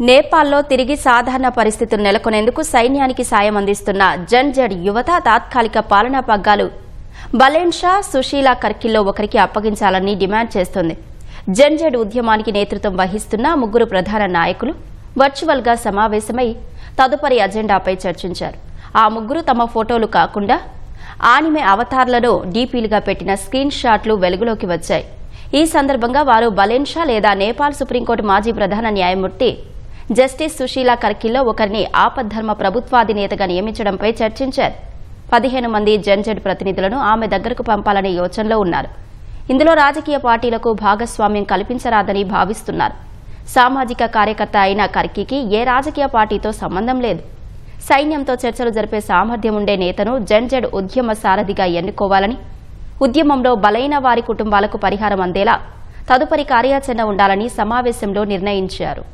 నేపాల్లో తిరిగి సాధారణ పరిస్థితులు నెలకొనేందుకు సైన్యానికి సాయం అందిస్తున్న జన్జడ్ యువత తాత్కాలిక పాలనా పగ్గాలు. బలేన్ షా సుశీల కర్కిల్లో ఒకరికి అప్పగించాలని డిమాండ్ చేస్తోంది. జన్జడ్ ఉద్యమానికి నేతృత్వం వహిస్తున్న ముగ్గురు ప్రధాన నాయకులు వర్చువల్గా సమావేశమై తదుపరి అజెండాపై చర్చించారు. ఆ ముగ్గురు తమ ఫోటోలు కాకుండా ఆనిమే అవతార్లను డీపీలుగా పెట్టిన స్క్రీన్ షాట్లు వెలుగులోకి వచ్చాయి. ఈ సందర్భంగా వారు బలేన్ షా లేదా నేపాల్ సుప్రీంకోర్టు మాజీ ప్రధాన న్యాయమూర్తి జస్టిస్ సుశీల కర్కిల్లో ఒకరిని ఆపద్ధర్మ ప్రభుత్వాధినేతగా నియమించడంపై చర్చించారు. పదిహేను మంది జన్జెడ్ ప్రతినిధులను ఆమె దగ్గరకు పంపాలనే యోచనలో ఉన్నారు. ఇందులో రాజకీయ పార్టీలకు భాగస్వామ్యం కల్పించరాదని భావిస్తున్నారు. సామాజిక కార్యకర్త అయిన కర్కీకి ఏ రాజకీయ పార్టీతో సంబంధం లేదు. సైన్యంతో చర్చలు జరిపే సామర్థ్యం ఉండే నేతను జన్జెడ్ ఉద్యమ సారథిగా ఎన్నుకోవాలని ఉద్యమంలో బలైన వారి కుటుంబాలకు పరిహారం అందేలా తదుపరి కార్యాచరణ ఉండాలని సమావేశంలో నిర్ణయించారు.